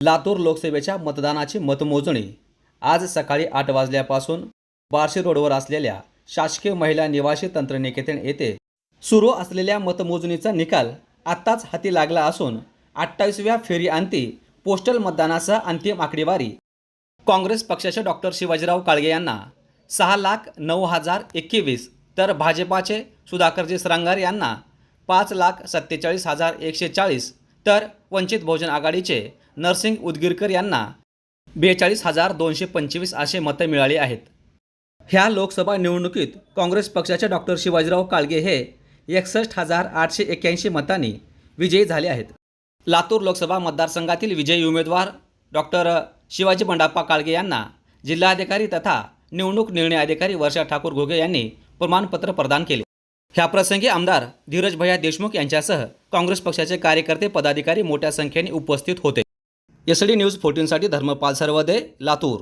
लातूर लोकसभेच्या मतदानाची मतमोजणी. आज सकाळी आठ वाजल्यापासून बार्शी रोडवर असलेल्या शासकीय महिला निवासी तंत्रनिकेतन येथे सुरू असलेल्या मतमोजणीचा निकाल आत्ताच हाती लागला असून अठ्ठावीसव्या फेरी अंती पोस्टल मतदानासह अंतिम आकडेवारी काँग्रेस पक्षाचे डॉक्टर शिवाजीराव काळगे यांना सहा लाख नऊ हजार एकवीस तर भाजपाचे सुधाकरजी सरंगार यांना पाच लाख सत्तेचाळीस हजार एकशे चाळीस तर वंचित बहुजन आघाडीचे नरसिंग उदगीरकर यांना बेचाळीस हजार दोनशे पंचवीस असे मतं मिळाली आहेत. ह्या लोकसभा निवडणुकीत काँग्रेस पक्षाचे डॉक्टर शिवाजीराव काळगे हे एकसष्ट हजार आठशे एक्क्याऐंशी मतांनी विजयी झाले आहेत. लातूर लोकसभा मतदारसंघातील विजयी उमेदवार डॉक्टर शिवाजी बंडाप्पा काळगे यांना जिल्हाधिकारी तथा निवडणूक निर्णय अधिकारी वर्षा ठाकूर घोगे यांनी प्रमाणपत्र प्रदान केले. ह्या प्रसंगी आमदार धीरज भैया देशमुख यांच्यासह काँग्रेस पक्षाचे कार्यकर्ते पदाधिकारी मोठ्या संख्येने उपस्थित होते. एस डी न्यूज फोर्टीनसाठी धर्मपाल सरवदे लातूर.